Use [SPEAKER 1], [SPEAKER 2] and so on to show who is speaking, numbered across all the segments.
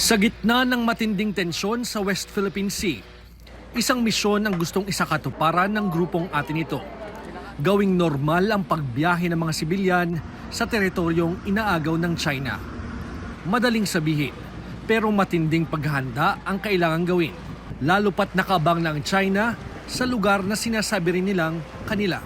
[SPEAKER 1] Sa gitna ng matinding tensyon sa West Philippine Sea, isang misyon ang gustong isakatuparan ng grupong atin ito. Gawing normal ang pagbiyahe ng mga sibilyan sa teritoryong inaagaw ng China. Madaling sabihin, pero matinding paghahanda ang kailangan gawin. Lalo pat nakabang na ang China sa lugar na sinasabi rin nilang kanila.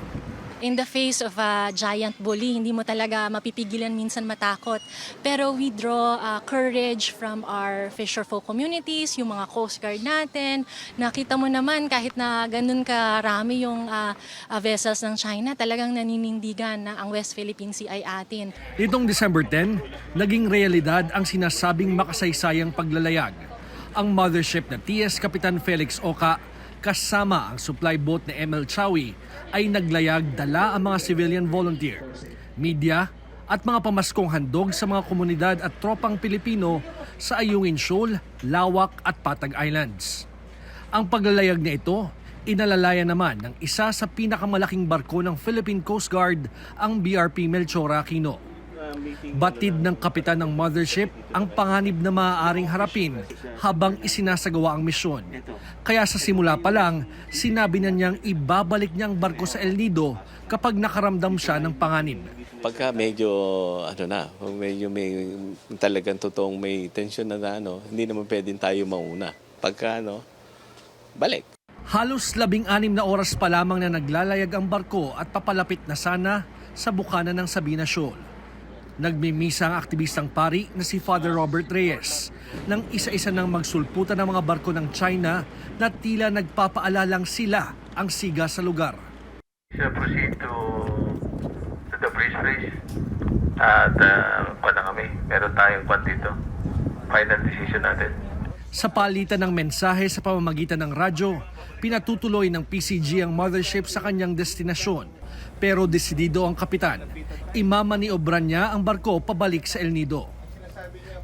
[SPEAKER 2] In the face of a giant bully, hindi mo talaga mapipigilan minsan matakot. Pero we draw uh, courage from our fisherfolk communities, yung mga coast guard natin. Nakita mo naman kahit na ganun karami yung uh, uh, vessels ng China, talagang naninindigan na ang West Philippine Sea ay atin.
[SPEAKER 1] Nitong December 10, naging realidad ang sinasabing makasaysayang paglalayag. Ang mothership na TS Kapitan Felix Oka kasama ang supply boat na ML Chawi ay naglayag dala ang mga civilian volunteer, media at mga pamaskong handog sa mga komunidad at tropang Pilipino sa Ayungin Shoal, Lawak at Patag Islands. Ang paglalayag na ito, inalalaya naman ng isa sa pinakamalaking barko ng Philippine Coast Guard, ang BRP Melchora Aquino. Batid ng kapitan ng mothership ang panganib na maaaring harapin habang isinasagawa ang misyon. Kaya sa simula pa lang, sinabi na niyang ibabalik niya ang barko sa El Nido kapag nakaramdam siya ng panganib.
[SPEAKER 3] Pagka medyo, ano na, medyo may talagang totoong may tension na, na ano, hindi naman pwedeng tayo mauna. Pagka ano, balik.
[SPEAKER 1] Halos labing-anim na oras pa lamang na naglalayag ang barko at papalapit na sana sa bukana ng Sabina Shoal. Nagmimisa ang aktivistang pari na si Father Robert Reyes nang isa-isa nang magsulputan ng mga barko ng China na tila nagpapaalalang sila ang siga sa lugar.
[SPEAKER 4] shall proceed to to the bridge bridge. At uh, kwan na kami. Meron tayong kwan dito. Final decision natin.
[SPEAKER 1] Sa palitan ng mensahe sa pamamagitan ng radyo, pinatutuloy ng PCG ang mothership sa kanyang destinasyon. Pero desidido ang kapitan, imamaniobran niya ang barko pabalik sa El Nido.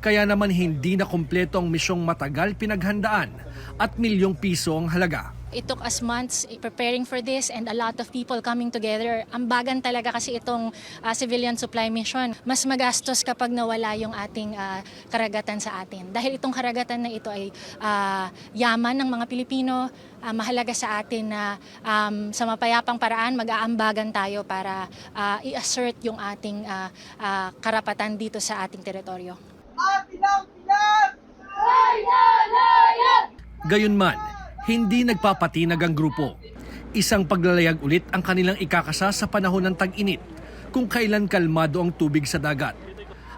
[SPEAKER 1] Kaya naman hindi na kumpleto ang misyong matagal pinaghandaan at milyong piso ang halaga.
[SPEAKER 2] It took us months preparing for this and a lot of people coming together. Ambagan talaga kasi itong uh, civilian supply mission. Mas magastos kapag nawala yung ating uh, karagatan sa atin. Dahil itong karagatan na ito ay uh, yaman ng mga Pilipino, uh, mahalaga sa atin na um, sa mapayapang paraan mag-aambagan tayo para uh, i-assert yung ating uh, uh, karapatan dito sa ating teritoryo.
[SPEAKER 1] Gayunman, hindi nagpapatinag ang grupo. Isang paglalayag ulit ang kanilang ikakasa sa panahon ng tag-init kung kailan kalmado ang tubig sa dagat.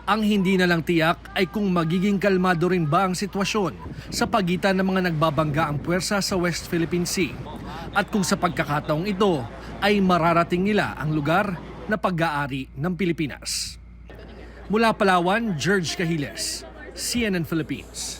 [SPEAKER 1] Ang hindi na lang tiyak ay kung magiging kalmado rin ba ang sitwasyon sa pagitan ng mga nagbabangga ang puwersa sa West Philippine Sea at kung sa pagkakataong ito ay mararating nila ang lugar na pag-aari ng Pilipinas. Mula Palawan, George Cahiles, CNN Philippines.